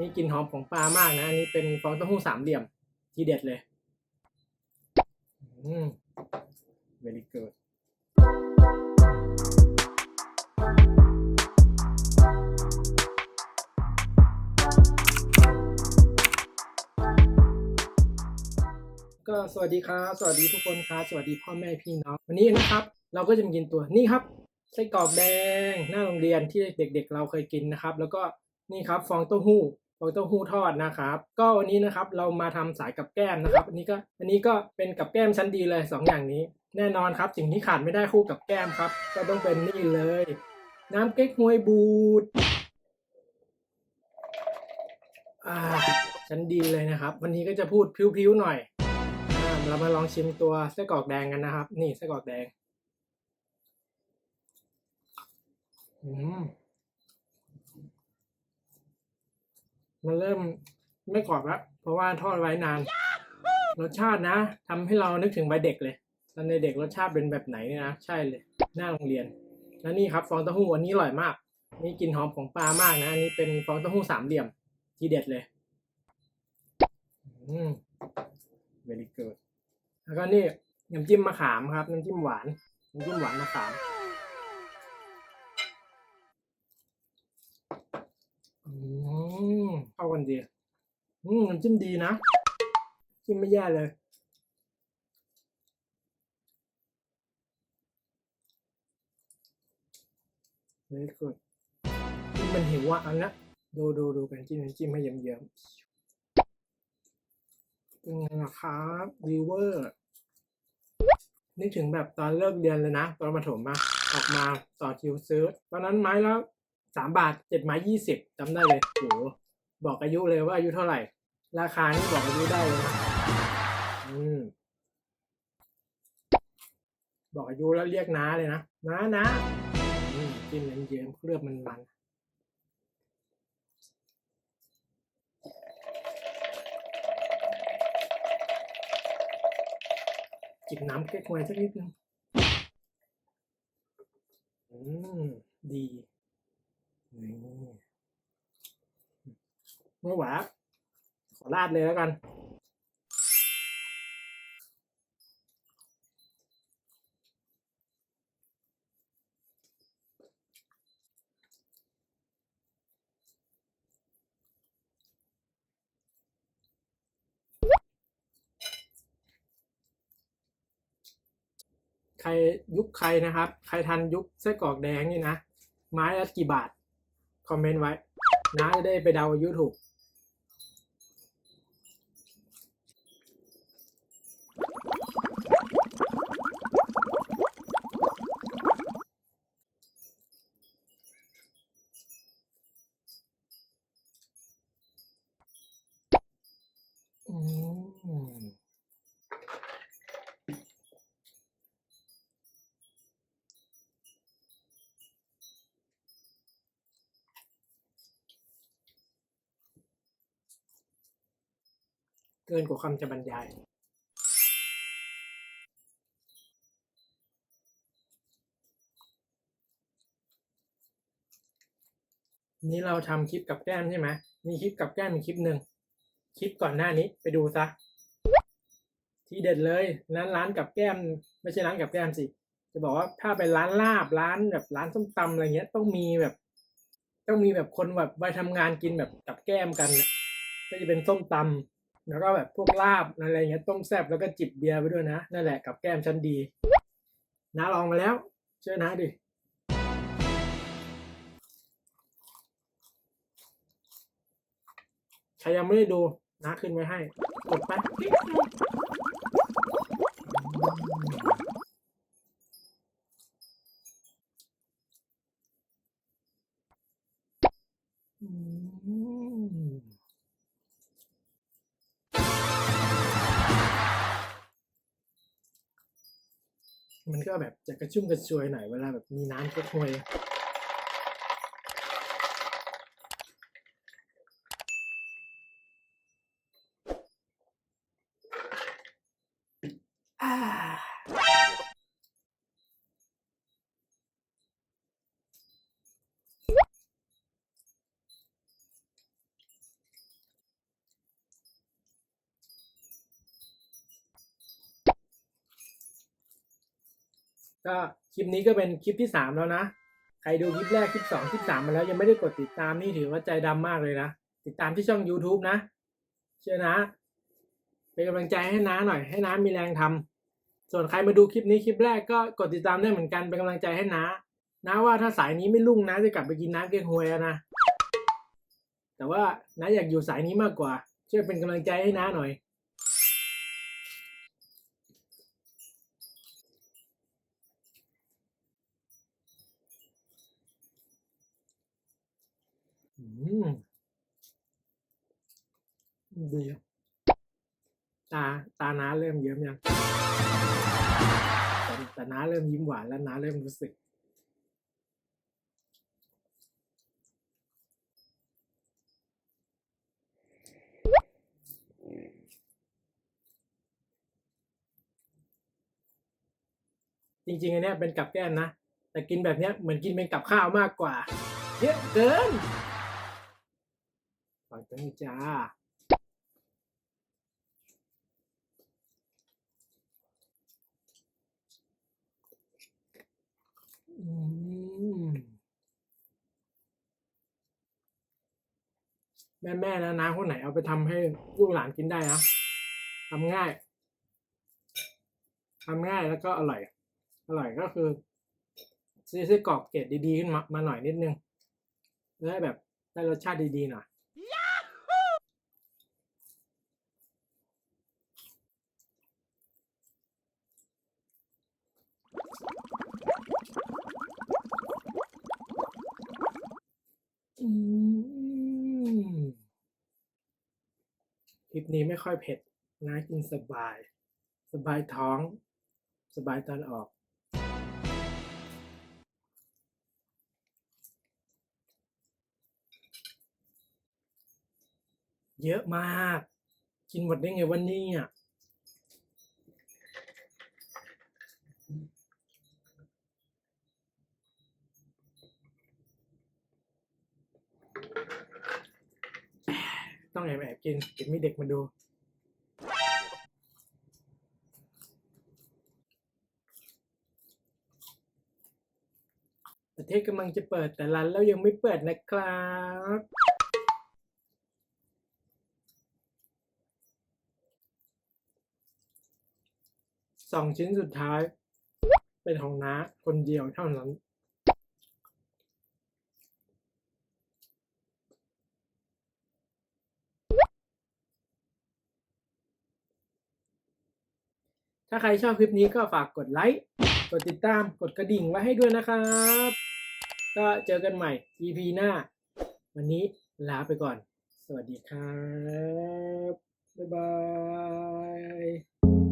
นี่กลิ่นหอมของปลามากนะ อันนี้เป็นฟองเต้าหู้สามเหลี่ยม ที่เด็ดเลย อืม very good ก็สวัสดีครับ สวัสดีทุกคนครับ สวัสดีพ่อแม่พี่น้อง วันนี้นะครับ เราก็จะมากินตัวนี่ครับไส้กรอกแดงหน้าโรงเรียนที่เด็กๆ เราเคยกินนะครับ แล้วก็นี่ครับฟองเต้าหู้ ฟองเต้าหู้ทอดนะครับ ก็วันนี้นะครับเรามาทำสายกับแก้มนะครับ อันนี้ก็อันนี้ก็เป็นกับแก้มชั้นดีเลยสองอย่างนี้ แน่นอนครับสิ่งที่ขาดไม่ได้คู่กับแก้มครับ ก็ต้องเป็นนี่เลย น้ำเก๊กฮวยบูดอ่าชั้นดีเลยนะครับ วันนี้ก็จะพูดพิ้วๆหน่อยอ่าเรามาลองชิมตัวไส้กรอกแดงกันนะครับ นี่ไส้กรอกแดง อืม มันเริ่มไม่กรอบแล้วเพราะว่าทอดไว้นาน รสชาตินะทำให้เรานึกถึงวัยเด็กเลยตอนในเด็กรสชาติเป็นแบบไหนเนี่ยนะ ใช่เลย หน้าโรงเรียน แล้วนี่ครับฟองเต้าหู้อันนี้อร่อยมาก นี่กลิ่นหอมของปลามากนะ อันนี้เป็นฟองเต้าหู้สามเหลี่ยม ทีเด็ดเลย อืม very good แล้วก็นี่น้ำจิ้มมะขามครับ น้ำจิ้มหวาน น้ำจิ้มหวานมะขามอืม เข้ากันดี อืมน้ำจิ้มดีนะจิ้มไม่แย่เลย very good จิ้มมันหิวอะอันนะดูดูดูกันจิ้มจิ้มให้เยิ้มๆเป็นไงล่ะครับดีเวอร์นึกถึงแบบตอนเลิกเรียนเลยนะ ตอนประถมมาออกมาต่อคิวซื้อ ตอนนั้นไม้ละสามบาทเจ็ดไม้ยี่สิบจำได้เลยโห บอกอายุเลยว่าอายุเท่าไหร่ ราคานี่บอกอายุได้เลยอืมบอกอายุแล้วเรียกน้าเลยนะน้านะอืมจิ้มเยิ้มเคลือบมันมันจิบน้ำเก๊กฮวยสักนิดนึงอืม ดีนี่ ไม่หวาขอราดเลยแล้วกันใครยุคใครนะครับ ใครทันยุคไส้กรอกแดงนี่นะ ไม้ละกี่บาท คอมเมนต์ไว้น้าจะได้ไปเดาอายุถูก อืม เกินกว่าคำจะบรรยาย นี่เราทำคลิปกับแก้มใช่ไหมมีคลิปกับแก้มอีกคลิปหนึ่งคลิปก่อนหน้านี้ไปดูซะ ทีเด็ดเลยร้านร้านกับแก้ม ไม่ใช่ร้านกับแก้มสิ จะบอกว่าถ้าเป็นร้านลาบร้านแบบร้านส้มตำอะไรเงี้ย ต้องมีแบบ ต้องมีแบบคนแบบไปทำงานกินแบบกับแก้มกันเนี่ยก็จะเป็นส้มตำ แล้วก็แบบพวกลาบอะไรเงี้ยต้มแซ่บแล้วก็จิบเบียร์ไปด้วยนะ นั่นแหละกับแก้มชั้นดีน้าลองมาแล้ว เชื่อนะดิใครยังไม่ได้ดูนะขึ้นไว้ให้ กดไป ก็แบบจะกระชุ่มกระชวยหน่อยเวลาแบบมีน้ำก๊กฮวย ก็คลิปนี้ก็เป็นคลิปที่สามแล้วนะ ใครดูคลิปแรกคลิปสองคลิปสามมาแล้วยังไม่ได้กดติดตามนี่ถือว่าใจดำมากเลยนะ ติดตามที่ช่อง YouTube นะ เชื่อนะ เป็นกำลังใจให้น้าหน่อยให้น้ามีแรงทำส่วนใครมาดูคลิปนี้คลิปแรกก็กดติดตามได้เหมือนกันเป็นกำลังใจให้น้าน้าว่าถ้าสายนี้ไม่รุ่งน้าจะกลับไปกินน้ำเก๊กฮวยแล้วนะ แต่ว่าน้าอยากอยู่สายนี้มากกว่า ช่วยเป็นกำลังใจให้น้าหน่อย อืม ดีตาตาน้าเริ่มเยิ้มยังแต่แต่น้าเริ่มยิ้มหวานแล้วน้าเริ่มรู้สึก จริงๆอันเนี้ยเป็นกับแก้มนะ แต่กินแบบเนี้ยเหมือนกินเป็นกับข้าวมากกว่า เยอะเกินฝากตั้งจ้า อืม แม่แม่ๆนะนะคนไหนเอาไปทำให้ลูกหลานกินได้นะทำง่ายทำง่ายแล้วก็อร่อย อร่อยก็คือซื้อไส้กรอกเกรดดีๆขึ้นมามาหน่อยนิดนึงแล้วได้แบบได้รสชาติดีๆหน่อย อืมคลิป นี้ไม่ค่อยเผ็ดนะกินสบาย สบายท้อง สบายตอนออก เยอะมาก กินหมดได้ไงวันนี้อะ ต้องแอบแอบกินเดี๋ยวมีเด็กมาดู ประเทศกำลังจะเปิดแต่ร้านแล้วยังไม่เปิดนะครับสองชิ้นสุดท้าย เป็นของน้าคนเดียวเท่านั้น ถ้าใครชอบคลิปนี้ก็ฝากกดไลค์ กดติดตาม กดกระดิ่งไว้ให้ด้วยนะครับ ก็เจอกันใหม่ EP หน้า วันนี้ลาไปก่อน สวัสดีครับ บ๊ายบาย